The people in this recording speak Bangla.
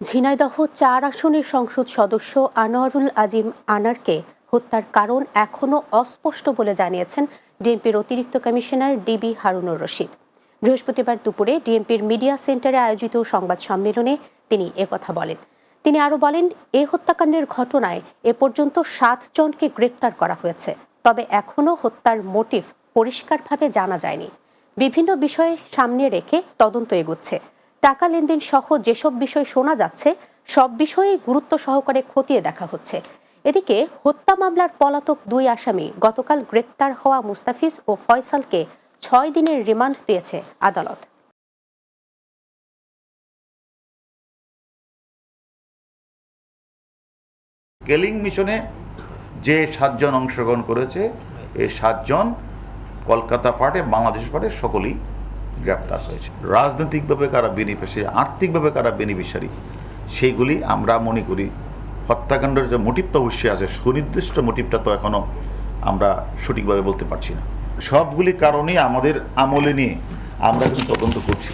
ঝিনাইদহ চার আসনের সংসদ সদস্য আনোয়ারুল আজিম আনারকে হত্যার কারণ এখনও অস্পষ্ট বলে জানিয়েছেন ডিএমপির অতিরিক্ত কমিশনার ডিবি হারুনুর রশিদ। বৃহস্পতিবার দুপুরে ডিএমপির মিডিয়া সেন্টারে আয়োজিত সংবাদ সম্মেলনে তিনি একথা বলেন। তিনি আরও বলেন, এ হত্যাকাণ্ডের ঘটনায় এ পর্যন্ত সাত জনকে গ্রেপ্তার করা হয়েছে, তবে এখনও হত্যার মোটিভ পরিষ্কারভাবে জানা যায়নি। বিভিন্ন বিষয় সামনে রেখে তদন্ত এগুচ্ছে। টাকা লেনদেন সহ যেসব বিষয় শোনা যাচ্ছে, সব বিষয়ে গুরুত্ব সহকারে খতিয়ে দেখা হচ্ছে। এদিকে হত্যা মামলার পলাতক দুই আসামি গতকাল গ্রেপ্তার হওয়া মুস্তাফিজ ও ফয়সালকে ছয় দিনের রিমান্ড দিয়েছে আদালত। কেলিং মিশনে যে সাতজন অংশগ্রহণ করেছে এই সাতজন কলকাতা পার্টে, বাংলাদেশ পার্টে সকলেই গ্রেপ্তার হয়েছে। রাজনৈতিকভাবে কারা বেনিফিশিয়ারি, আর্থিকভাবে কারা বেনিফিশিয়ারি, সেইগুলি আমরা মনে করি হত্যাকাণ্ডের যে মোটিভটা অবশ্যই আছে, সুনির্দিষ্ট মোটিভটা তো এখনও আমরা সঠিকভাবে বলতে পারছি না। সবগুলি কারণেই আমাদের আমলে নিয়ে আমরা কিন্তু তদন্ত করছি।